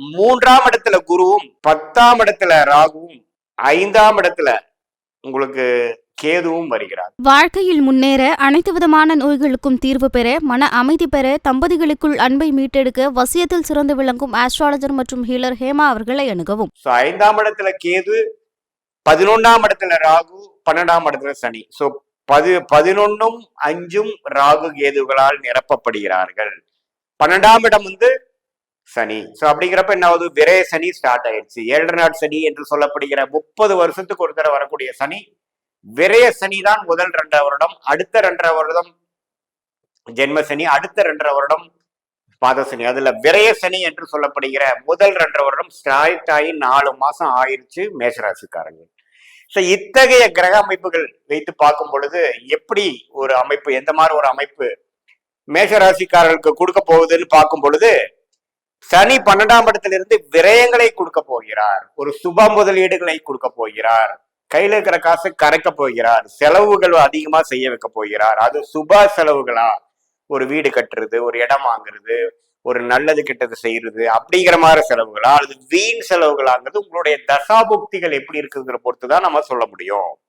மூன்றாம் இடத்துல குருவும் பத்தாம் இடத்துல ராகுவும் ஐந்தாம் இடத்துல உங்களுக்கு கேதுவும் வருகிறார். வாழ்க்கையில் முன்னேற அனைத்து விதமான நோய்களுக்கும் தீர்வு பெற மன அமைதி பெற தம்பதிகளுக்குள் அன்பை மீட்டெடுக்க வசியத்தில் சிறந்து விளங்கும் ஆஸ்ட்ராலஜர் மற்றும் ஹீலர் ஹேமா அவர்களை அணுகவும். ஐந்தாம் இடத்துல கேது பதினொன்னாம் இடத்துல ராகு பன்னெண்டாம் இடத்துல சனி. ஸோ பது பதினொன்னும் அஞ்சும் ராகு கேதுகளால் நிரப்பப்படுகிறார்கள். பன்னெண்டாம் இடம் வந்து சனி. ஸோ அப்படிங்கிறப்ப என்ன ஆகுது? விரய சனி ஸ்டார்ட் ஆயிடுச்சு. ஏழரை நாள் சனி என்று சொல்லப்படுகிற முப்பது வருஷத்துக்கு ஒரு தடவை வரக்கூடிய சனி விரய சனி தான் முதல் ரெண்டரை வருடம் அடுத்த ரெண்டரை வருடம் ஜென்ம சனி அடுத்த ரெண்டரை வருடம் பாத சனி. அதுல விரைய சனி என்று சொல்லப்படுகிற முதல் ரெண்டரை வருடம் ஸ்டார்ட் ஆகி நாலு மாசம் ஆயிடுச்சு மேஷராசிக்காரங்க ஸோ இத்தகைய கிரக அமைப்புகள் வைத்து பார்க்கும் பொழுது எப்படி ஒரு அமைப்பு எந்த மாதிரி ஒரு அமைப்பு மேஷராசிக்காரர்களுக்கு கொடுக்க போகுதுன்னு பார்க்கும் பொழுது சனி பன்னெண்டாம் இடத்துல இருந்து விரயங்களை கொடுக்க போகிறார். ஒரு சுப முதலீடுகளை கொடுக்க போகிறார். கையில இருக்கிற காசு கரைக்க போகிறார். செலவுகள் அதிகமா செய்ய வைக்க போகிறார். அது சுப செலவுகளா? ஒரு வீடு கட்டுறது ஒரு இடம் வாங்குறது ஒரு நல்லது கெட்டது செய்யறது அப்படிங்கிற மாதிரி செலவுகளா? அல்லது வீண் செலவுகளாங்கிறது உங்களுடைய தசாபுக்திகள் எப்படி இருக்குங்கிற பொறுத்து தான் நம்ம சொல்ல முடியும்.